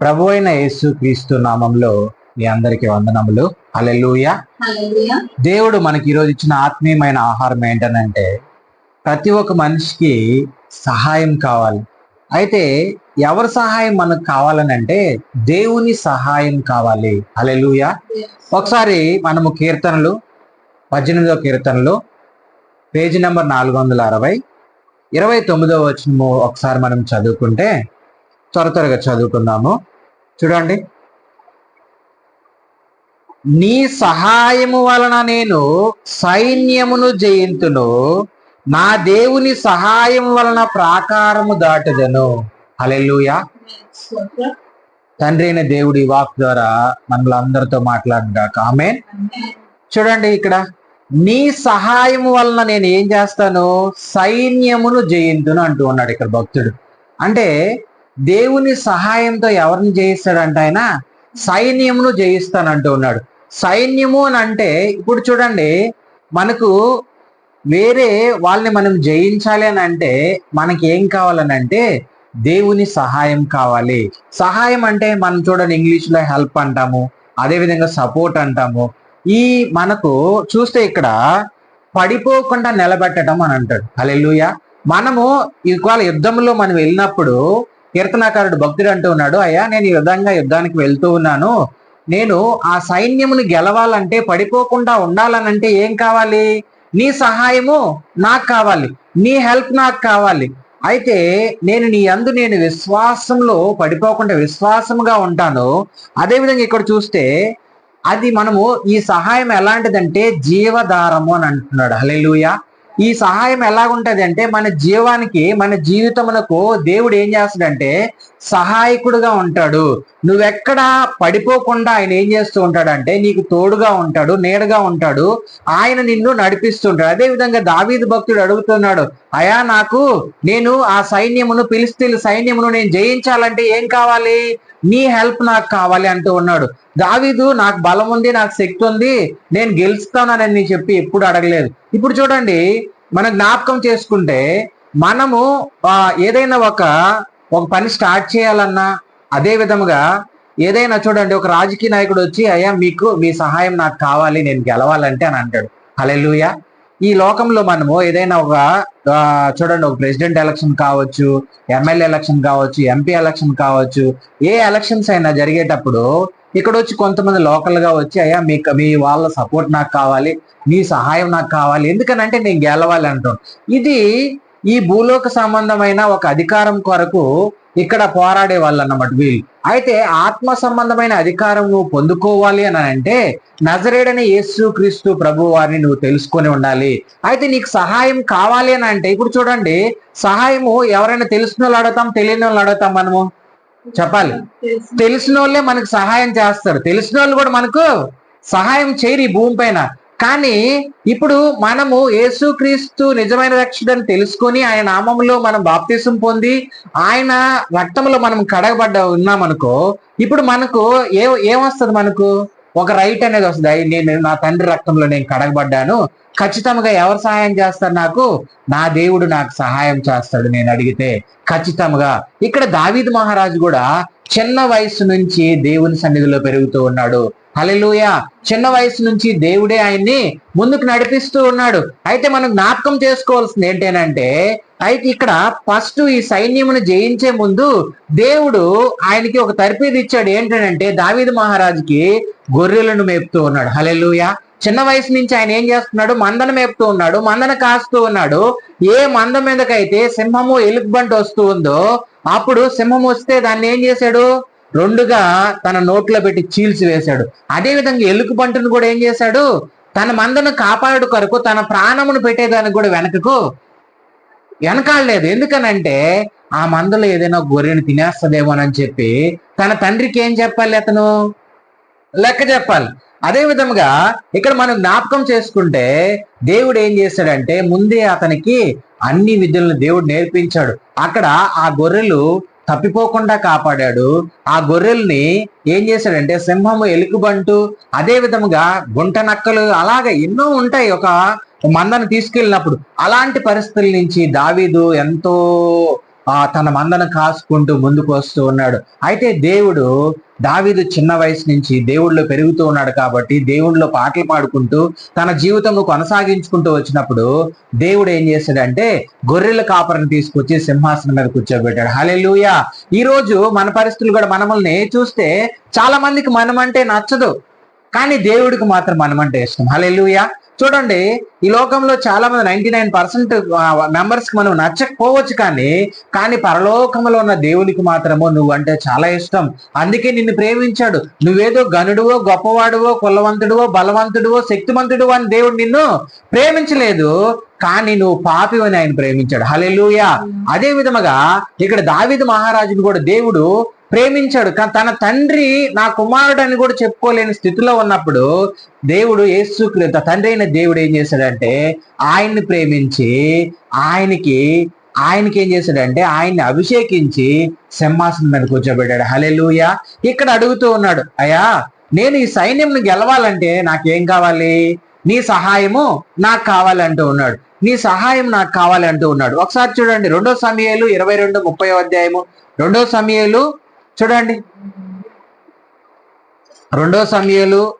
ప్రభు అయిన యేసు క్రీస్తు నామంలో మీ అందరికి వందనములు. అలెలుయ దేవుడు మనకి ఈరోజు ఇచ్చిన ఆత్మీయమైన ఆహారం ఏంటనంటే ప్రతి ఒక్క మనిషికి సహాయం కావాలి. అయితే ఎవరి సహాయం మనకు కావాలని అంటే దేవుని సహాయం కావాలి. అలెలుయ ఒకసారి మనము కీర్తనలు పద్దెనిమిదో కీర్తనలు పేజీ నెంబర్ నాలుగు వందల అరవై ఇరవై తొమ్మిదో వచనము ఒకసారి మనం చదువుకుంటే త్వర త్వరగా చదువుకుందాము. చూడండి. నీ సహాయము వలన నేను సైన్యమును జయింతును. నా దేవుని సహాయం వలన ప్రాకారము దాటుదను. హల్లెలూయా. తండ్రి అయిన దేవుడి వాక్ ద్వారా మనలో అందరితో మాట్లాడినాక ఆమె చూడండి ఇక్కడ. నీ సహాయం వలన నేను ఏం చేస్తాను? సైన్యమును జయింతును అంటూ ఉన్నాడు ఇక్కడ భక్తుడు. అంటే దేవుని సహాయంతో ఎవరిని జయిస్తాడంట ఆయన సైన్యమును జయిస్తానంటూ ఉన్నాడు. సైన్యము అని అంటే ఇప్పుడు చూడండి మనకు వేరే వాళ్ళని మనం జయించాలి అని అంటే మనకి ఏం కావాలని అంటే దేవుని సహాయం కావాలి. సహాయం అంటే మనం చూడండి ఇంగ్లీష్లో హెల్ప్ అంటాము అదేవిధంగా సపోర్ట్ అంటాము. ఈ మనకు చూస్తే ఇక్కడ పడిపోకుండా నిలబెట్టడం అని అంటాడు. హల్లెలూయ. మనము ఇవాళ యుద్ధంలో మనం వెళ్ళినప్పుడు కీర్తనాకారుడు భక్తుడు అంటూ ఉన్నాడు అయ్యా నేను ఈ విధంగా యుద్ధానికి వెళ్తూ ఉన్నాను. నేను ఆ సైన్యముని గెలవాలంటే పడిపోకుండా ఉండాలనంటే ఏం కావాలి? నీ సహాయము నాకు కావాలి నీ హెల్ప్ నాకు కావాలి. అయితే నేను నీ అందు నేను విశ్వాసంలో పడిపోకుండా విశ్వాసముగా ఉంటాను. అదేవిధంగా ఇక్కడ చూస్తే అది మనము ఈ సహాయం ఎలాంటిదంటే జీవధారము అని అంటున్నాడు. హల్లెలూయా. ఈ సహాయం ఎలాగుంటది అంటే మన జీవానికి మన జీవితమునకు దేవుడు ఏం చేస్తాడంటే సహాయకుడుగా ఉంటాడు. నువ్వెక్కడ పడిపోకుండా ఆయన ఏం చేస్తూ ఉంటాడంటే నీకు తోడుగా ఉంటాడు నీడగా ఉంటాడు. ఆయన నిన్ను నడిపిస్తుంటాడు. అదే విధంగా దావీదు భక్తుడు అడుగుతున్నాడు అయా నాకు నేను ఆ సైన్యమును పిలిస్తీల సైన్యమును నేను జయించాలంటే ఏం కావాలి? నీ హెల్ప్ నాకు కావాలి అంటూ ఉన్నాడు. దావీదు నాకు బలం ఉంది నాకు శక్తి ఉంది. నేను గెలుస్తానని చెప్పి ఎప్పుడు అడగలేదు. ఇప్పుడు చూడండి మన జ్ఞాపకం చేసుకుంటే మనము ఏదైనా ఒక ఒక పని స్టార్ట్ చేయాలన్నా అదే విధముగా ఏదైనా చూడండి ఒక రాజకీయ నాయకుడు వచ్చి అయ్యా మీకు మీ సహాయం నాకు కావాలి నేను గెలవాలంటే అని అంటాడు. హలెలుయ ఈ లోకంలో మనము ఏదైనా ఒక చూడండి ఒక ప్రెసిడెంట్ ఎలక్షన్ కావచ్చు ఎమ్మెల్యే ఎలక్షన్ కావచ్చు ఎంపీ ఎలక్షన్ కావచ్చు ఏ ఎలక్షన్స్ అయినా జరిగేటప్పుడు ఇక్కడ వచ్చి కొంతమంది లోకల్గా వచ్చి అయ్యా మీకు మీ వాళ్ళ సపోర్ట్ నాకు కావాలి మీ సహాయం నాకు కావాలి ఎందుకనంటే నేను గెలవాలి అంటాం ఇది ఈ భూలోక సంబంధమైన ఒక అధికారం కొరకు ఇక్కడ పోరాడే వాళ్ళు అన్నమాట వీళ్ళు. అయితే ఆత్మ సంబంధమైన అధికారం నువ్వు పొందుకోవాలి అని అంటే నజరేడని యేసు క్రీస్తు ప్రభు వారిని నువ్వు తెలుసుకొని ఉండాలి. అయితే నీకు సహాయం కావాలి అని అంటే ఇప్పుడు చూడండి సహాయము ఎవరైనా తెలిసిన వాళ్ళు అడుగుతాం తెలియని వాళ్ళు అడుగుతాం మనము? చెప్పాలి. తెలిసిన వాళ్ళే మనకు సహాయం చేస్తారు. తెలిసిన వాళ్ళు కూడా మనకు సహాయం చేయరు ఈ భూమి పైన. కానీ ఇప్పుడు మనము యేసుక్రీస్తు నిజమైన రక్షడని తెలుసుకొని ఆయన నామములో మనం బాప్తీసం పొంది ఆయన రక్తంలో మనం కడగబడ్డ ఉన్నామనుకో ఇప్పుడు మనకు ఏ ఏమొస్తుంది మనకు? ఒక రైట్ అనేది వస్తుంది. నేను నా తండ్రి రక్తంలో నేను కడగబడ్డాను. ఖచ్చితంగా ఎవరు సహాయం చేస్తారు నాకు? నా దేవుడు నాకు సహాయం చేస్తాడు నేను అడిగితే ఖచ్చితంగా. ఇక్కడ దావీద్ మహారాజు కూడా చిన్న వయసు నుంచి దేవుని సన్నిధిలో పెరుగుతూ ఉన్నాడు. హలెలుయ చిన్న వయసు నుంచి దేవుడే ఆయన్ని ముందుకు నడిపిస్తూ ఉన్నాడు. అయితే మనం జ్ఞాపకం చేసుకోవాల్సింది ఏంటేనంటే అయితే ఇక్కడ ఫస్ట్ ఈ సైన్యమును జయించే ముందు దేవుడు ఆయనకి ఒక తర్పీదు ఇచ్చాడు. ఏంటంటే దావీదు మహారాజుకి గొర్రెలను మేపుతూ ఉన్నాడు. హల్లెలూయ. చిన్న వయసు నుంచి ఆయన ఏం చేస్తున్నాడు? మందన మేపుతూ ఉన్నాడు మందన కాస్తూ ఉన్నాడు. ఏ మంద మీదకైతే సింహము ఎలుగుబంటి వస్తూ ఉందో అప్పుడు సింహం వస్తే దాన్ని ఏం చేశాడు? రెండుగా తన నోట్లో పెట్టి చీల్చి వేశాడు. అదే విధంగా ఎలుగుబంటును కూడా ఏం చేశాడు? తన మందను కాపాడు కొరకు తన ప్రాణమును పెట్టేదానికి కూడా వెనకకు వెనకాడలేదు. ఎందుకనంటే ఆ మందలో ఏదైనా గొర్రెని తినేస్తదేమోనని చెప్పి తన తండ్రికి ఏం చెప్పాలి అతను? లెక్క చెప్పాలి. అదే విధముగా ఇక్కడ మనం జ్ఞాపకం చేసుకుంటే దేవుడు ఏం చేశాడంటే ముందే అతనికి అన్ని విద్యలను దేవుడు నేర్పించాడు. అక్కడ ఆ గొర్రెలు తప్పిపోకుండా కాపాడాడు. ఆ గొర్రెల్ని ఏం చేశాడంటే సింహము ఎలుగుబంటు అదే విధముగా గుంట నక్కలు అలాగే ఎన్నో ఉంటాయి. ఒక మందను తీసుకెళ్ళినప్పుడు అలాంటి పరిస్థితుల నుంచి దావీదు ఎంతో ఆ తన మందను కాసుకుంటూ ముందుకు వస్తూ ఉన్నాడు. అయితే దేవుడు దావీదు చిన్న వయసు నుంచి దేవుడిలో పెరుగుతూ ఉన్నాడు కాబట్టి దేవుడిలో పాటలు పాడుకుంటూ తన జీవితంను కొనసాగించుకుంటూ వచ్చినప్పుడు దేవుడు ఏం చేశాడంటే గొర్రెల కాపరిని తీసుకొచ్చి సింహాసనం మీద కూర్చోబెట్టాడు. హలెలుయా ఈ రోజు మన పరిస్థితులు కూడా మనమల్ని చూస్తే చాలా మందికి మనం అంటే నచ్చదు. కానీ దేవుడికి మాత్రం మనమంటే ఇష్టం. ఇష్టం హలెలుయా చూడండి ఈ లోకంలో చాలా మంది నైన్టీ నైన్ పర్సెంట్ మెంబర్స్కి మనం నచ్చకపోవచ్చు కానీ కానీ పరలోకంలో ఉన్న దేవునికి మాత్రము నువ్వు అంటే చాలా ఇష్టం. అందుకే నిన్ను ప్రేమించాడు. నువ్వేదో గనుడువో గొప్పవాడువో కులవంతుడువో బలవంతుడువో శక్తిమంతుడు అని దేవుడు నిన్ను ప్రేమించలేదు. కానీ నువ్వు పాపి అని ఆయన ప్రేమించాడు. హలెలుయా అదే విధముగా ఇక్కడ దావిద మహారాజును కూడా దేవుడు ప్రేమించాడు. కానీ తన తండ్రి నా కుమారుడు అని కూడా చెప్పుకోలేని స్థితిలో ఉన్నప్పుడు దేవుడు యేసు తండ్రి అయిన దేవుడు ఏం చేశాడంటే ఆయన్ని ప్రేమించి ఆయనకి ఆయనకి ఏం చేశాడంటే ఆయన్ని అభిషేకించి సింహాసనం మీద కూర్చోబెట్టాడు. హలెలుయ ఇక్కడ అడుగుతూ ఉన్నాడు అయ్యా నేను ఈ సైన్యంను గెలవాలంటే నాకేం కావాలి? నీ సహాయము నాకు కావాలంటూ ఉన్నాడు. నీ సహాయం నాకు కావాలంటూ ఉన్నాడు. ఒకసారి చూడండి రెండో సమయాలు ఇరవై రెండు ముప్పై అధ్యాయము. రెండో సమయాలు చూడండి. రెండో సమయాలు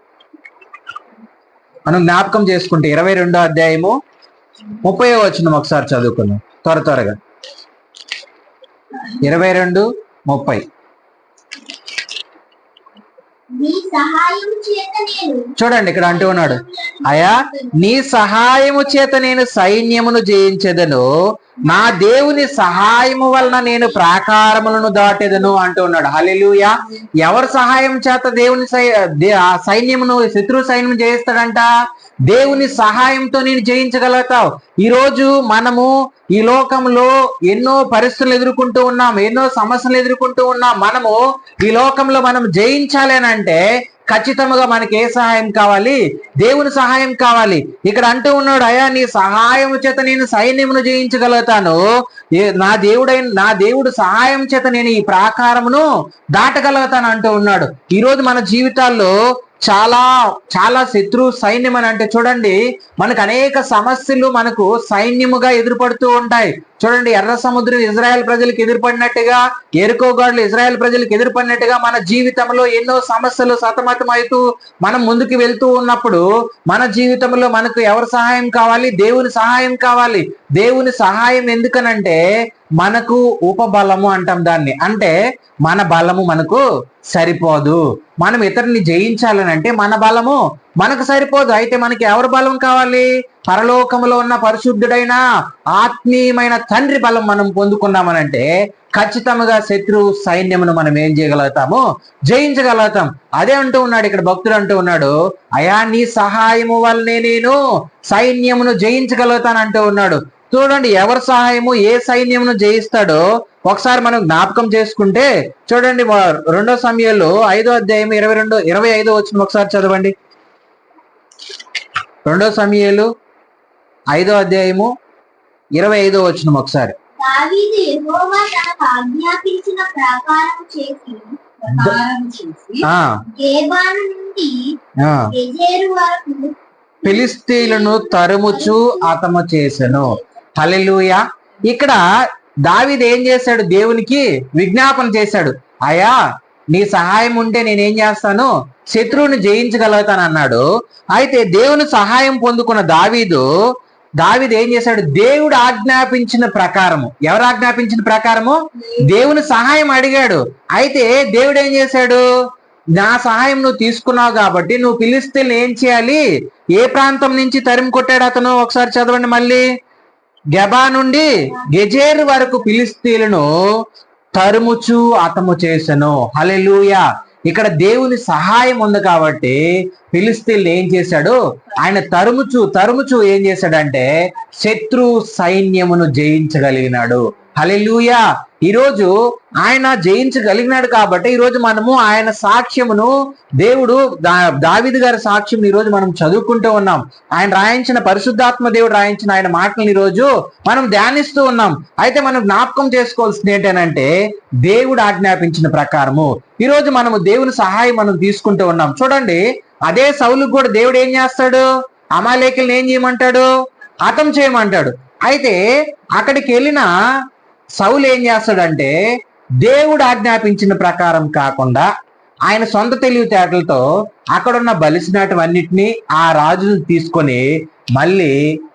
మనం జ్ఞాపకం చేసుకుంటే ఇరవై రెండో అధ్యాయము ముప్పై వచ్చిన ఒకసారి చదువుకుందాం. త్వర త్వరగా. ఇరవై రెండు ముప్పై. చూడండి ఇక్కడ అంటూ ఉన్నాడు. అయా నీ సహాయము చేత నేను సైన్యమును జయించెదను. నా దేవుని సహాయము వలన నేను ప్రాకారములను దాటెదను అంటూ ఉన్నాడు. హల్లెలూయా. ఎవరి సహాయం చేత దేవుని సై- ఆ సైన్యమును శత్రు సైన్యం జయిస్తాడంట? దేవుని సహాయంతో నేను జయించగలుగుతావు. ఈ రోజు మనము ఈ లోకంలో ఎన్నో పరిస్థితులు ఎదుర్కొంటూ ఉన్నాం ఎన్నో సమస్యలు ఎదుర్కొంటూ ఉన్నాం. మనము ఈ లోకంలో మనం జయించాలి అని అంటే ఖచ్చితంగా మనకి ఏ సహాయం కావాలి? దేవుని సహాయం కావాలి. ఇక్కడ అంటూ ఉన్నాడు అయ్యా నీ సహాయం చేత నేను సైన్యమును జయించగలుగుతాను. నా దేవుడైన నా దేవుడు సహాయం చేత నేను ఈ ప్రాకారమును దాటగలుగుతాను అంటూ ఉన్నాడు. ఈరోజు మన జీవితాల్లో చాలా చాలా శత్రు సైన్యం అని అంటే చూడండి మనకు అనేక సమస్యలు మనకు సైన్యముగా ఎదురుపడుతూ ఉంటాయి. చూడండి ఎర్ర సముద్రం ఇజ్రాయెల్ ప్రజలకు ఎదురుపడినట్టుగా ఎరుకోగాడులు ఇజ్రాయెల్ ప్రజలకు ఎదురుపడినట్టుగా మన జీవితంలో ఎన్నో సమస్యలు సతమతమవుతూ మనం ముందుకు వెళ్తూ ఉన్నప్పుడు మన జీవితంలో మనకు ఎవరి సహాయం కావాలి? దేవుని సహాయం కావాలి. దేవుని సహాయం ఎందుకనంటే మనకు ఉపబలము అంటాం దాన్ని. అంటే మన బలము మనకు సరిపోదు. మనం ఇతరుని జయించాలని అంటే మన బలము మనకు సరిపోదు. అయితే మనకి ఎవరి బలం కావాలి? పరలోకములో ఉన్న పరిశుద్ధుడైన ఆత్మీయమైన తండ్రి బలం మనం పొందుకున్నామనంటే ఖచ్చితంగా శత్రు సైన్యమును మనం ఏం చేయగలుగుతాము? జయించగలుగుతాం. అదే అంటూ ఉన్నాడు ఇక్కడ భక్తుడు అంటూ ఉన్నాడు అయా నీ సహాయము వల్లనే నేను సైన్యమును జయించగలుగుతాను అంటూ ఉన్నాడు. చూడండి ఎవరి సహాయము ఏ సైన్యమును జయిస్తాడో ఒకసారి మనం జ్ఞాపకం చేసుకుంటే చూడండి రెండో సమయంలో ఐదో అధ్యాయం ఇరవై రెండు ఇరవై ఐదో వచ్చిన ఒకసారి చదవండి. రెండో సమయాలు ఐదో అధ్యాయము ఇరవై ఐదో వచ్చిన ఒకసారి. ఫిలిస్తీన్లను తరుముచు అతము చేసెను. హల్లెలూయా. ఇక్కడ దావీదు ఏం చేశాడు? దేవునికి విజ్ఞాపన చేశాడు. అయా నీ సహాయం ఉంటే నేనేం చేస్తాను? శత్రువుని జయించగలుగుతాను అన్నాడు అయితే దేవుని సహాయం పొందుకున్న దావీదు దావీదు ఏం చేశాడు? దేవుడు ఆజ్ఞాపించిన ప్రకారము. ఎవరు ఆజ్ఞాపించిన ప్రకారము? దేవుని సహాయం అడిగాడు. అయితే దేవుడు ఏం చేశాడు? నా సహాయం నువ్వు తీసుకున్నావు కాబట్టి నువ్వు పిలిస్తే ఏం చేయాలి? ఏ ప్రాంతం నుంచి తరిమి కొట్టాడు అతను? ఒకసారి చదవండి మళ్ళీ. గెబా నుండి గెజేరు వరకు పిలిస్తీలను తరుముచు అతము చేసెను. హల్లెలూయా. ఇక్కడ దేవుని సహాయం ఉంది కాబట్టి ఫిలిస్తీన్లు ఏం చేశాడు? ఆయన తరుముచు తరుముచు ఏం చేశాడంటే శత్రు సైన్యమును జయించగలిగినాడు. హలెలుయా ఈరోజు ఆయన జయించగలిగినాడు కాబట్టి ఈరోజు మనము ఆయన సాక్ష్యమును దేవుడు దా- గారి సాక్ష్యం ఈ రోజు మనం చదువుకుంటూ ఉన్నాం. ఆయన రాయించిన పరిశుద్ధాత్మ దేవుడు రాయించిన ఆయన మాటలను ఈ రోజు మనం ధ్యానిస్తూ ఉన్నాం. అయితే మనం జ్ఞాపకం చేసుకోవాల్సింది ఏంటంటే దేవుడు ఆజ్ఞాపించిన ప్రకారము. ఈరోజు మనము దేవుని సహాయం మనం తీసుకుంటూ ఉన్నాం. చూడండి అదే సౌలుకు కూడా దేవుడు ఏం చేస్తాడు? అమాలేకుల్ని ఏం చేయమంటాడు? హతం చేయమంటాడు. అయితే అక్కడికి వెళ్ళిన సౌలు ఏం చేస్తాడంటే దేవుడు ఆజ్ఞాపించిన ప్రకారం కాకుండా ఆయన సొంత తెలివితేటలతో అక్కడున్న బలిసినటువన్నిటిని ఆ రాజును తీసుకొని మళ్ళీ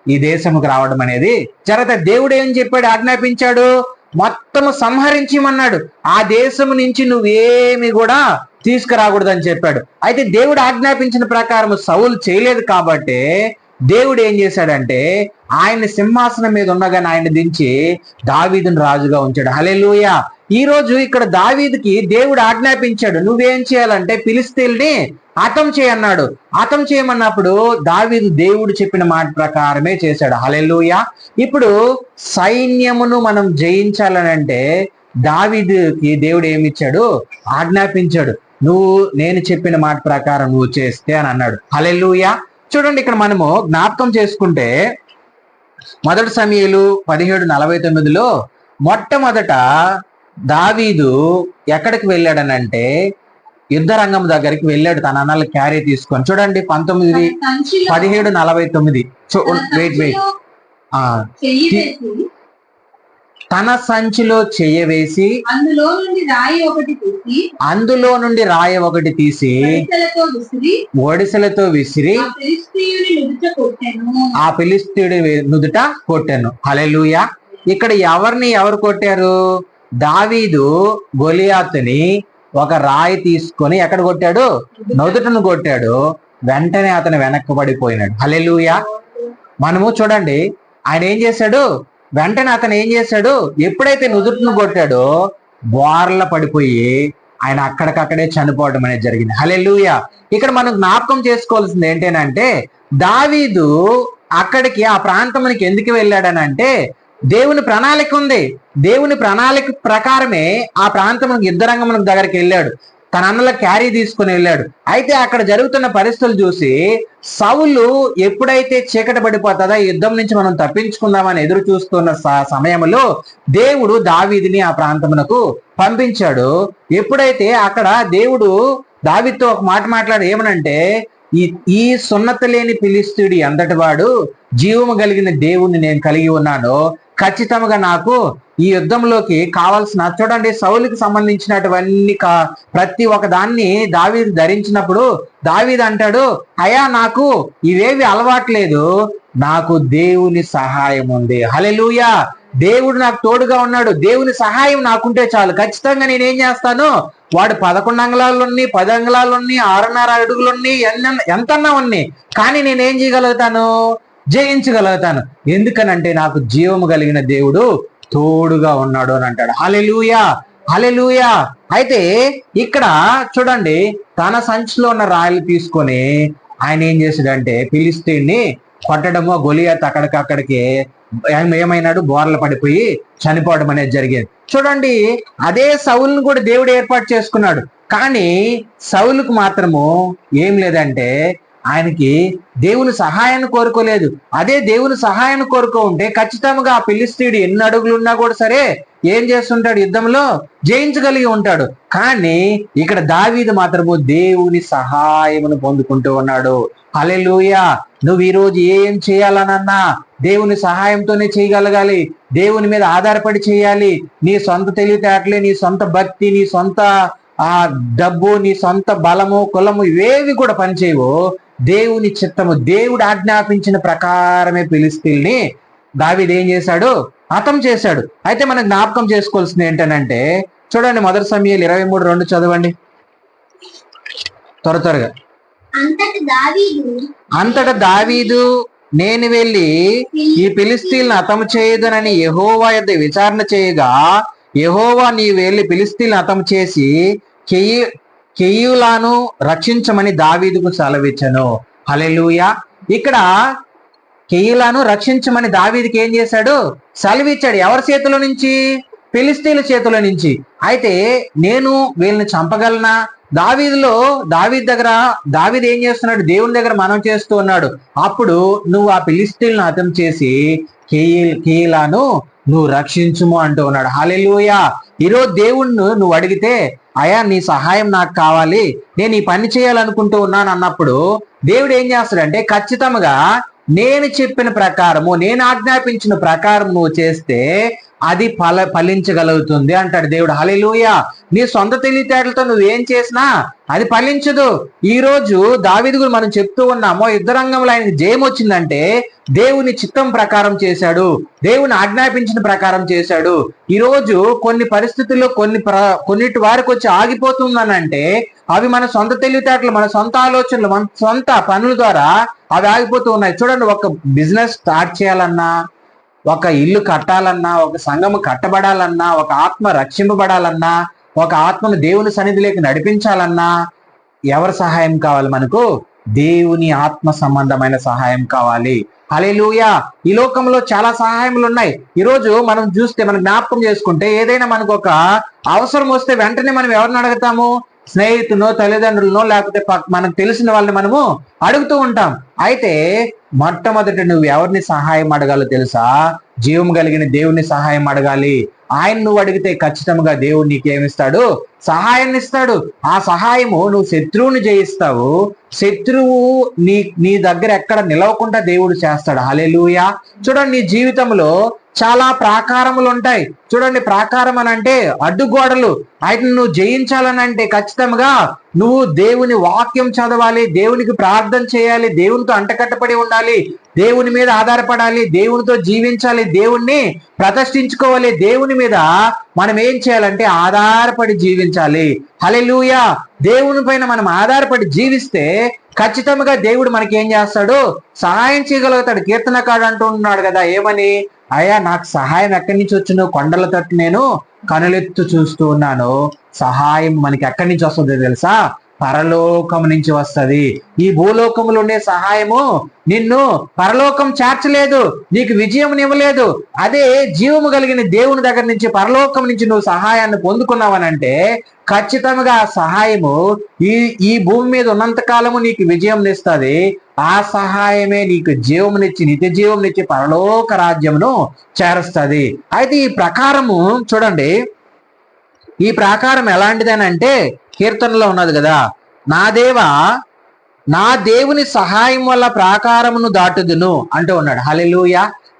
ఈ దేశముకు రావడం అనేది జరగత దేవుడు ఏం చెప్పాడు? ఆజ్ఞాపించాడు? మొత్తము సంహరించమన్నాడు. ఆ దేశము నుంచి నువ్వేమి కూడా తీసుకురాకూడదని చెప్పాడు. అయితే దేవుడు ఆజ్ఞాపించిన ప్రకారం సౌలు చేయలేదు కాబట్టి దేవుడు ఏం చేశాడంటే ఆయన సింహాసనం మీద ఉండగానే ఆయన దించి దావీదును రాజుగా ఉంచాడు. హలెలూయ ఈ రోజు ఇక్కడ దావీదికి దేవుడు ఆజ్ఞాపించాడు. నువ్వేం చేయాలంటే పిలిస్తీల్ని హతం చేయన్నాడు హతం చేయమన్నప్పుడు దావీదు దేవుడు చెప్పిన మాట ప్రకారమే చేశాడు. హలెలుయ ఇప్పుడు సైన్యమును మనం జయించాలనంటే దావీదుకి దేవుడు ఏమిచ్చాడు ఆజ్ఞాపించాడు. నువ్వు నేను చెప్పిన మాట ప్రకారం నువ్వు చేస్తే అని అన్నాడు. హలెలుయా చూడండి ఇక్కడ మనము జ్ఞాపకం చేసుకుంటే మొదటి సమయలు పదిహేడు నలభై తొమ్మిదిలో మొట్టమొదట దావీదు ఎక్కడికి వెళ్ళాడనంటే యుద్ధ రంగం దగ్గరికి వెళ్ళాడు తన అన్నలు క్యారీ తీసుకొని. చూడండి పంతొమ్మిది పదిహేడు నలభై తొమ్మిది. వెయిట్ వెయిట్ తన సంచిలో చెయ్యవేసి అందులో నుండి రాయి ఒకటి తీసి అందులో నుండి రాయ ఒకటి తీసి ఒడిసెలతో విసిరి ఆ ఫిలిస్తీయుడి నుదుట కొట్టాను. హలెలూయ ఇక్కడ ఎవరిని ఎవరు కొట్టారు? దావీదు గొలియాతుని ఒక రాయి తీసుకొని ఎక్కడ కొట్టాడు? నుదుటను కొట్టాడు. వెంటనే అతను వెనక్కి పడిపోయినాడు. హలెలూయ మనము చూడండి. ఆయన ఏం చేశాడు? వెంటనే అతను ఏం చేశాడు? ఎప్పుడైతే నుదుటిని కొట్టాడో బోర్ల పడిపోయి ఆయన అక్కడికక్కడే చనిపోవడం అనేది జరిగింది. హలెలూయ ఇక్కడ మనం జ్ఞాపకం చేసుకోవాల్సింది ఏంటంటే దావీదు అక్కడికి ఆ ప్రాంతానికి ఎందుకు వెళ్ళాడనంటే దేవుని ప్రణాళిక ఉంది. దేవుని ప్రణాళిక ప్రకారమే ఆ ప్రాంతం యుద్ధరంగం దగ్గరికి వెళ్ళాడు. తన అన్నల క్యారీ తీసుకుని వెళ్ళాడు. అయితే అక్కడ జరుగుతున్న పరిస్థితులు చూసి సౌలు ఎప్పుడైతే చీకట పడిపోతుందా యుద్ధం నుంచి మనం తప్పించుకుందామని ఎదురు చూస్తున్న సమయంలో దేవుడు దావీదిని ఆ ప్రాంతమునకు పంపించాడు. ఎప్పుడైతే అక్కడ దేవుడు దావితో ఒక మాట మాట్లాడు ఏమనంటే ఈ ఈ సున్నత లేని పిలిస్తుడి అంతటి వాడు జీవము కలిగిన దేవుణ్ణి నేను కలిగి ఉన్నాను. ఖచ్చితంగా నాకు ఈ యుద్ధంలోకి కావాల్సిన చూడండి సౌలుకి సంబంధించినటువన్నీ కా ప్రతి ఒక దాన్ని దావీదు ధరించినప్పుడు దావీదు అంటాడు అయా నాకు ఇవేవి అలవాట్లేదు నాకు దేవుని సహాయం ఉంది. హలెలుయా దేవుడు నాకు తోడుగా ఉన్నాడు. దేవుని సహాయం నాకుంటే చాలు. ఖచ్చితంగా నేనేం చేస్తాను? వాడు పదకొండు అంగళాలు ఉన్నాయి పది అంగళాలు ఉన్నాయి ఆరున్నర అడుగులు ఉన్నాయి ఎంతన్నా ఉన్నాయి. కానీ నేనేం చేయగలుగుతాను? జయించగలుగుతాను. ఎందుకనంటే నాకు జీవము కలిగిన దేవుడు తోడుగా ఉన్నాడు అని అంటాడు. హలెలూయా హలెలుయా అయితే ఇక్కడ చూడండి తన సంచిలో ఉన్న రాయలు తీసుకొని ఆయన ఏం చేశాడంటే పిలిస్తీన్ని కొట్టడము గొలియాత్ అక్కడికక్కడికి ఏం- ఏమైనాడు? బోర్లు పడిపోయి చనిపోవడం అనేది జరిగేది. చూడండి అదే సౌలును కూడా దేవుడు ఏర్పాటు చేసుకున్నాడు. కానీ సౌలుకు మాత్రము ఏం లేదంటే ఆయనకి దేవుని సహాయాన్ని కోరుకోలేదు. అదే దేవుని సహాయాన్ని కోరుకో ఉంటే ఖచ్చితంగా ఆ పిలిస్తీడు ఎన్ని అడుగులు ఉన్నా కూడా సరే ఏం చేస్తుంటాడు యుద్ధంలో? జయించగలిగి ఉంటాడు. కానీ ఇక్కడ దావీది మాత్రము దేవుని సహాయమును పొందుకుంటూ ఉన్నాడు. హల్లెలూయా! నువ్వు ఈరోజు ఏం చేయాలనన్నా దేవుని సహాయంతోనే చేయగలగాలి. దేవుని మీద ఆధారపడి చేయాలి. నీ సొంత తెలివితేటలే నీ సొంత భక్తి నీ సొంత ఆ డబ్బు నీ సొంత బలము కులము ఇవేవి కూడా పనిచేయవు. దేవుని చిత్తము దేవుడు ఆజ్ఞాపించిన ప్రకారమే పిలిస్తీల్ని దావీదు ఏం చేశాడు? హతం చేశాడు. అయితే మనం జ్ఞాపకం చేసుకోవాల్సింది ఏంటనంటే చూడండి మొదటి సమయాలు ఇరవై మూడు రెండు చదవండి. త్వర త్వరగా. అంతటి దావీదు అంతటా దావీదు నేను వెళ్ళి ఈ ఫిలిస్తీన్లను హతము చేయదునని యెహోవా యొద్ద విచారణ చేయగా యెహోవా నీ వెళ్ళి ఫిలిస్తీన్లను హతము చేసి కెయి కేయులాను రక్షించమని దావీదుకు సెలవిచ్చను. హలెలూయా ఇక్కడ కేయులాను రక్షించమని దావీదుకి ఏం చేశాడు? సెలవిచ్చాడు. ఎవరి చేతిలో నుంచి? ఫిలిస్తీన్ల చేతుల నుంచి. అయితే నేను వీళ్ళని చంపగలనా? దావీదులో దావీద్ దగ్గర దావీద్ ఏం చేస్తున్నాడు? దేవుని దగ్గర మనం చేస్తూ ఉన్నాడు. అప్పుడు నువ్వు ఆ ఫిలిస్తీన్లను హతం చేసి కేయి- కేయిలాను నువ్వు రక్షించుము అంటూ ఉన్నాడు. హాలెలుయా ఈరోజు దేవుణ్ణి నువ్వు అడిగితే అయా నీ సహాయం నాకు కావాలి నేను ఈ పని చేయాలనుకుంటూ ఉన్నాను అన్నప్పుడు దేవుడు ఏం చేస్తాడంటే ఖచ్చితంగా నేను చెప్పిన ప్రకారము నేను ఆజ్ఞాపించిన ప్రకారం నువ్వు చేస్తే అది ఫల ఫలించగలుగుతుంది అంటాడు దేవుడు. హల్లెలూయా. నీ సొంత తెలివితేటలతో నువ్వేం చేసినా అది ఫలించదు. ఈ రోజు మనం చెప్తూ ఉన్నామో. యుద్ధరంగంలో ఆయనకి జయం వచ్చిందంటే దేవుని చిత్తం ప్రకారం చేశాడు. దేవుని ఆజ్ఞాపించిన ప్రకారం చేశాడు. ఈ రోజు కొన్ని పరిస్థితుల్లో కొన్ని ప్ర కొన్నిటి వారికి వచ్చి ఆగిపోతుందనంటే అవి మన సొంత తెలివితేటలు మన సొంత ఆలోచనలు మన సొంత పనుల ద్వారా అవి ఆగిపోతూ ఉన్నాయి. చూడండి ఒక బిజినెస్ స్టార్ట్ చేయాలన్నా ఒక ఇల్లు కట్టాలన్నా ఒక సంఘము కట్టబడాలన్నా ఒక ఆత్మ రక్షింపబడాలన్నా ఒక ఆత్మను దేవుని సన్నిధిలోకి నడిపించాలన్నా ఎవరి సహాయం కావాలి మనకు? దేవుని ఆత్మ సంబంధమైన సహాయం కావాలి. అలేలుయా ఈ లోకంలో చాలా సహాయములు ఉన్నాయి. ఈ రోజు మనం చూస్తే మనం జ్ఞాపకం చేసుకుంటే ఏదైనా మనకు ఒక అవసరం వస్తే వెంటనే మనం ఎవరిని అడుగుతాము? స్నేహితునో తల్లిదండ్రులనో లేకపోతే పక్- మనకు తెలిసిన వాళ్ళని మనము అడుగుతూ ఉంటాం. అయితే మొట్టమొదటి నువ్వు ఎవరిని సహాయం అడగాలో తెలుసా? జీవం కలిగిన దేవుని సహాయం అడగాలి. ఆయన నువ్వు అడిగితే ఖచ్చితంగా దేవుడు నీకేమిస్తాడు సహాయాన్ని ఇస్తాడు. ఆ సహాయము నువ్వు శత్రువుని జయిస్తావు. శత్రువు నీ నీ దగ్గర ఎక్కడ నిలవకుండా దేవుడు చేస్తాడు. హలెలుయా చూడండి నీ జీవితంలో చాలా ప్రాకారములు ఉంటాయి. చూడండి ప్రాకారం అని అంటే అడ్డుగోడలు. వాటిని నువ్వు జయించాలని అంటే ఖచ్చితంగా నువ్వు దేవుని వాక్యం చదవాలి దేవునికి ప్రార్థన చేయాలి దేవునితో అంటకట్టబడి ఉండాలి. దేవుని మీద ఆధారపడాలి దేవునితో జీవించాలి దేవుణ్ణి ప్రతిష్ఠించుకోవాలి. దేవుని మీద మనం ఏం చేయాలంటే ఆధారపడి జీవించాలి. హల్లెలూయా! దేవుని పైన మనం ఆధారపడి జీవిస్తే ఖచ్చితంగా దేవుడు మనకి ఏం చేస్తాడు? సహాయం చేయగలుగుతాడు. కీర్తనకాడు అంటున్నాడు కదా ఏమని? అయ్యా నాకు సహాయం ఎక్కడి నుంచి వచ్చినో కొండల తట్టు నేను కనులెత్తు చూస్తూ ఉన్నాను. సహాయం మనకి ఎక్కడి నుంచి వస్తుందో తెలుసా? పరలోకం నుంచి వస్తుంది. ఈ భూలోకములో ఉండే సహాయము నిన్ను పరలోకం చేర్చలేదు నీకు విజయం ఇవ్వలేదు. అదే జీవము కలిగిన దేవుని దగ్గర నుంచి పరలోకం నుంచి నువ్వు సహాయాన్ని పొందుకున్నావనంటే ఖచ్చితంగా ఆ సహాయము ఈ ఈ భూమి మీద ఉన్నంత కాలము నీకు విజయం ఇస్తుంది. ఆ సహాయమే నీకు జీవమునిచ్చి నిత్య జీవమునిచ్చి పరలోక రాజ్యమును చేరుస్తుంది. అయితే ఈ ప్రకారము చూడండి. ఈ ప్రాకారం ఎలాంటిదేనంటే కీర్తనలో ఉన్నది కదా. నా దేవా నా దేవుని సహాయం వల్ల ప్రాకారమును దాటుదును అంటూ ఉన్నాడు. హలెలుయ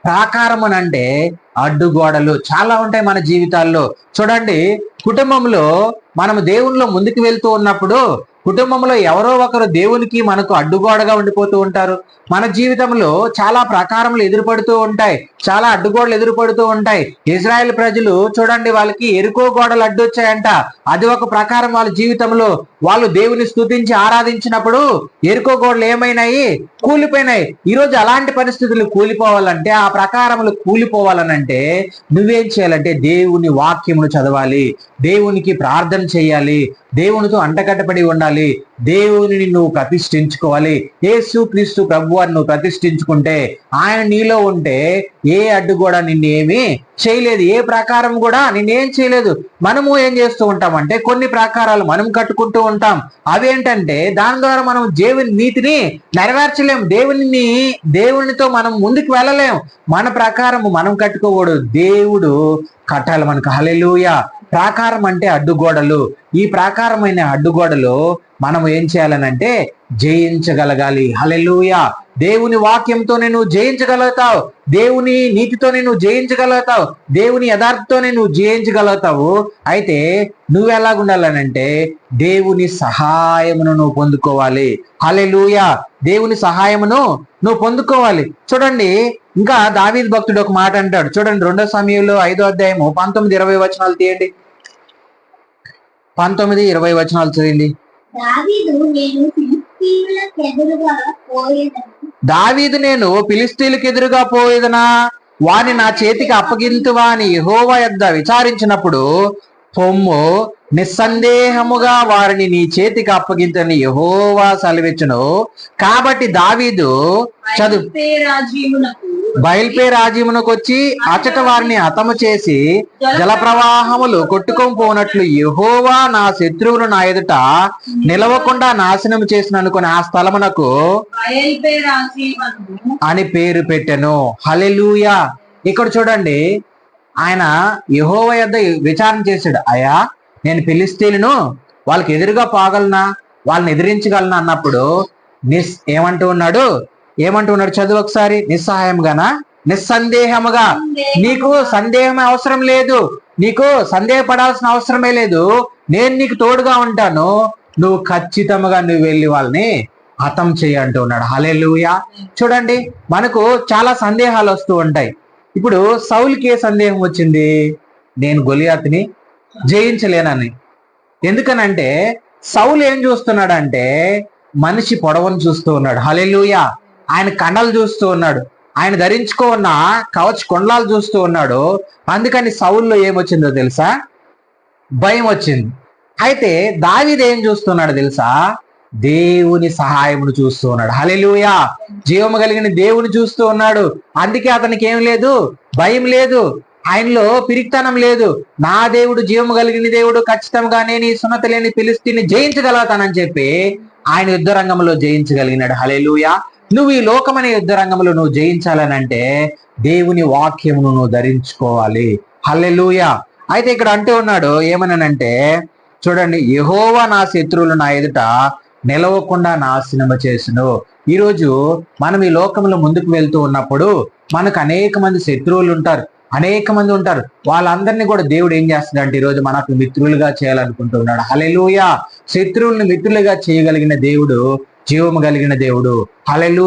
ప్రాకారము అంటే అడ్డుగోడలు చాలా ఉంటాయి మన జీవితాల్లో. చూడండి కుటుంబంలో మనము దేవునిలో ముందుకు వెళ్తూ ఉన్నప్పుడు కుటుంబంలో ఎవరో ఒకరు దేవునికి మనకు అడ్డుగోడగా ఉండిపోతూ ఉంటారు. మన జీవితంలో చాలా ప్రకారములు ఎదురుపడుతూ ఉంటాయి. చాలా అడ్డుగోడలు ఎదురుపడుతూ ఉంటాయి. ఇజ్రాయెల్ ప్రజలు చూడండి వాళ్ళకి ఎరుకో గోడలు అడ్డొచ్చాయంట. అది ఒక ప్రకారం వాళ్ళ జీవితంలో. వాళ్ళు దేవుని స్థుతించి ఆరాధించినప్పుడు ఎరుకో గోడలు ఏమైనాయి? కూలిపోయినాయి. ఈ రోజు అలాంటి పరిస్థితులు కూలిపోవాలంటే ఆ ప్రకారములు కూలిపోవాలనంటే నువ్వేం చేయాలంటే దేవుని వాక్యమును చదవాలి. దేవునికి ప్రార్థన చేయాలి. దేవునితో అంటకట్టబడి ఉండాలి. దేవుని నువ్వు ప్రతిష్ఠించుకోవాలి. యేసు క్రీస్తు ప్రభువాన్ని నువ్వు ప్రతిష్ఠించుకుంటే ఆయన నీలో ఉంటే ఏ అడ్డు కూడా నిన్ను ఏమీ చేయలేదు. ఏ ప్రకారం కూడా నిన్నేం చేయలేదు. మనము ఏం చేస్తూ ఉంటామంటే కొన్ని ప్రాకారాలు మనం కట్టుకుంటూ ఉంటాం. అవేంటంటే దాని ద్వారా మనం దేవుని నీతిని నెరవేర్చలేం. దేవుని దేవునితో మనం ముందుకు వెళ్ళలేం. మన ప్రకారము మనం కట్టుకోకూడదు. దేవుడు కట్టాలి మనకు. హలెలుయా ప్రాకారం అంటే అడ్డుగోడలు. ఈ ప్రాకారమైన అడ్డుగోడలు మనం ఏం చేయాలనంటే జయించగలగాలి. హల్లెలూయా! దేవుని వాక్యంతోనే నువ్వు జయించగలుగుతావు. దేవుని నీతితోనే నువ్వు జయించగలుగుతావు. దేవుని యథార్థతోనే నువ్వు జయించగలుగుతావు. అయితే నువ్వు ఎలాగుండాలనంటే దేవుని సహాయమును నువ్వు పొందుకోవాలి. హల్లెలూయా! దేవుని సహాయమును నువ్వు పొందుకోవాలి. చూడండి ఇంకా దావీద్ భక్తుడు ఒక మాట అంటాడు. చూడండి రెండో సమయంలో ఐదో అధ్యాయము పంతొమ్మిది ఇరవై వచనాలు తీయండి. పంతొమ్మిది ఇరవై వచనాలు చదివింది. దావీదు నేను ఫిలిస్తీన్లకు ఎదురుగా పోయేదనా. వాని నా చేతికి అప్పగింతువా అని యెహోవా యొద్ద విచారించినప్పుడు పొమ్ము నిస్సందేహముగా వారిని నీ చేతికి అప్పగింతని యెహోవా సెలవిచ్చును. కాబట్టి దావీదు చదువు. బయల్పే రాజ్యమునకు వచ్చి అచట వారిని హతము చేసి జల ప్రవాహములు కొట్టుకొని పోనట్లు యెహోవా నా శత్రువులు నా ఎదుట నిలవకుండా నాశనం చేసిన అనుకుని ఆ స్థలమునకు అని పేరు పెట్టెను. హలెలూయా ఇక్కడ చూడండి ఆయన యెహోవా యొద్ద విచారణ చేశాడు. అయ్యా నేను ఫిలిస్తీన్ను వాళ్ళకి ఎదురుగా పోగలనా? వాళ్ళని ఎదిరించగలనా? అన్నప్పుడు నిస్ ఏమంటూ ఉన్నాడు? ఏమంటూ ఉన్నాడు చదువు ఒకసారి? నిస్సహాయంగానా నిస్సందేహముగా. నీకు సందేహం అవసరం లేదు. నీకు సందేహపడాల్సిన అవసరమే లేదు. నేను నీకు తోడుగా ఉంటాను. నువ్వు ఖచ్చితంగా నువ్వు వెళ్ళి వాళ్ళని హతం చేయి అంటూ ఉన్నాడు హలెలుయా చూడండి మనకు చాలా సందేహాలు వస్తూ ఉంటాయి. ఇప్పుడు సౌలుకి ఏ సందేహం వచ్చింది? నేను గొలియాతిని జయించలేనని. ఎందుకనంటే సౌలు ఏం చూస్తున్నాడంటే మనిషి పొడవను చూస్తూ ఉన్నాడు. హలెలుయా ఆయన కండలు చూస్తూ ఉన్నాడు. ఆయన ధరించుకో ఉన్న కవచ కొండలాలు చూస్తూ ఉన్నాడు. అందుకని సౌల్లో ఏమొచ్చిందో తెలుసా? భయం వచ్చింది. అయితే దావిది ఏం చూస్తున్నాడు తెలుసా? దేవుని సహాయమును చూస్తూ ఉన్నాడు. హలెలుయా జీవము కలిగిన దేవుని చూస్తూ ఉన్నాడు. అందుకే అతనికి ఏం లేదు? భయం లేదు. ఆయనలో పిరిక్తనం లేదు. నా దేవుడు జీవము కలిగిన దేవుడు ఖచ్చితంగా నేను ఈ సున్నత లేని పిలిస్తీని జయించగలుగుతానని చెప్పి ఆయన యుద్ధ రంగంలో జయించగలిగినాడు. హలెలుయా నువ్వు ఈ లోకమనే యుద్ధ రంగంలో నువ్వు జయించాలనంటే దేవుని వాక్యమును నువ్వు ధరించుకోవాలి. హల్లెలూయ. అయితే ఇక్కడ అంటూ ఉన్నాడు ఏమనంటే చూడండి యహోవా నా శత్రువులు నా ఎదుట నిలవకుండా నాశనము చేసును. ఈరోజు మనం ఈ లోకంలో ముందుకు వెళ్తూ ఉన్నప్పుడు మనకు అనేక మంది శత్రువులు ఉంటారు అనేక మంది ఉంటారు. వాళ్ళందరినీ కూడా దేవుడు ఏం చేస్తాడంటే ఈరోజు మనకు మిత్రులుగా చేయాలనుకుంటున్నాడు హలెలుయా శత్రువుల్ని మిత్రులుగా చేయగలిగిన దేవుడు జీవము కలిగిన దేవుడు. హలెలు